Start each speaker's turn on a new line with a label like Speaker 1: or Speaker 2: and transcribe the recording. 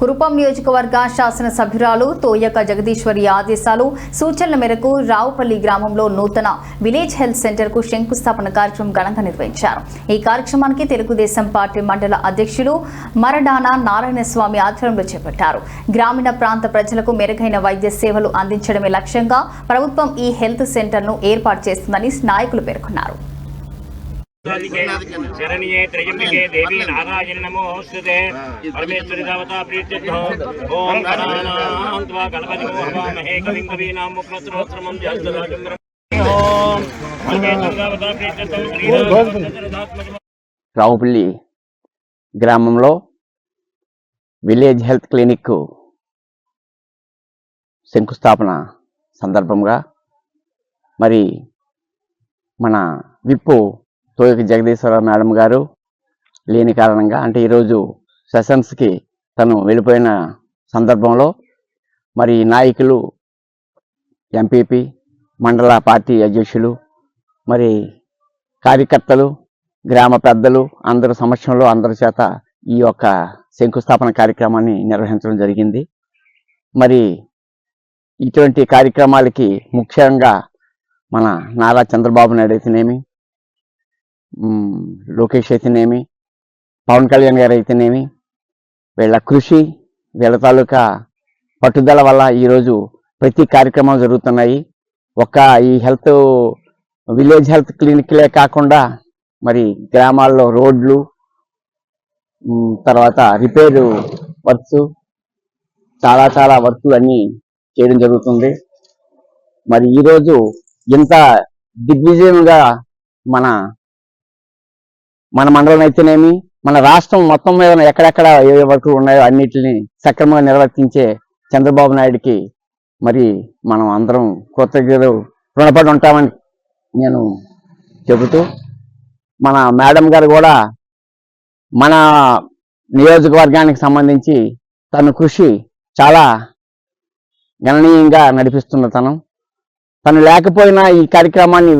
Speaker 1: కురుపం నియోజకవర్గ శాసనసభ్యురాలు తోయక జగదీశ్వరి ఆదేశాలు సూచనల మేరకు రావుపల్లి గ్రామంలో నూతన విలేజ్ హెల్త్ సెంటర్కు శంకుస్థాపన కార్యక్రమం ఘనంగా నిర్వహించారు. ఈ కార్యక్రమానికి తెలుగుదేశం పార్టీ మండల అధ్యక్షులు మరడాన నారాయణ స్వామి ఆధ్వర్యంలో చేపట్టారు. గ్రామీణ ప్రాంత ప్రజలకు మెరుగైన వైద్య సేవలు అందించడమే లక్ష్యంగా ప్రభుత్వం ఈ హెల్త్ సెంటర్ను ఏర్పాటు చేస్తుందని నాయకులు పేర్కొన్నారు.
Speaker 2: శరణ్యే త్రయంబికే దేవి నారాయణ నమోస్తుతే పరమేశ్వరి దేవతా ప్రీత్యర్థో. ఓం గణానాం త్వా గణపతి హవామహే కవిం కవీనాం ముఖ్యస్రోత్రమం జ్యేష్ఠరాజం బ్రహ్మ ఓం పరమేశ్వరి దేవతా ప్రీత్యర్థం. శ్రీరామ
Speaker 3: రావుపల్లి గ్రామంలో విలేజ్ హెల్త్ క్లినిక్ శంకుస్థాపన సందర్భంగా మరి మన విప్పు తోయక జగదీశ్వరరావు మేడం గారు లేని కారణంగా అంటే ఈరోజు సెషన్స్కి తను వెళ్ళిపోయిన సందర్భంలో మరి నాయకులు ఎంపీపీ మండల పార్టీ అధ్యక్షులు మరి కార్యకర్తలు గ్రామ పెద్దలు అందరి సమక్షంలో అందరి చేత ఈ యొక్క శంకుస్థాపన కార్యక్రమాన్ని నిర్వహించడం జరిగింది. మరి ఇటువంటి కార్యక్రమాలకి ముఖ్యంగా మన నారా చంద్రబాబు నాయుడు అయితేనేమి లోకేష్ అయితేనేమి పవన్ కళ్యాణ్ గారు అయితేనేమి వీళ్ళ కృషి వీళ్ళ తాలూకా పట్టుదల వల్ల ఈరోజు ప్రతి కార్యక్రమం జరుగుతున్నాయి. ఒక ఈ హెల్త్ విలేజ్ హెల్త్ క్లినిక్లే కాకుండా మరి గ్రామాల్లో రోడ్లు తర్వాత రిపేరు వర్క్స్ చాలా చాలా వర్క్లు అన్నీ చేయడం జరుగుతుంది. మరి ఈరోజు ఇంత దిగ్విజయంగా మన మన మండలం అయితేనేమి మన రాష్ట్రం మొత్తం మీద ఎక్కడెక్కడ ఏ ఏ వర్కులు ఉన్నాయో అన్నిటిని సక్రమంగా నిర్వర్తించే చంద్రబాబు నాయుడికి మరి మనం అందరం కృతజ్ఞతలు రుణపడి ఉంటామని నేను చెబుతూ మన మేడం గారు కూడా మన నియోజకవర్గానికి సంబంధించి తన కృషి చాలా గణనీయంగా నడిపిస్తున్న తను. తను లేకపోయినా ఈ కార్యక్రమాన్ని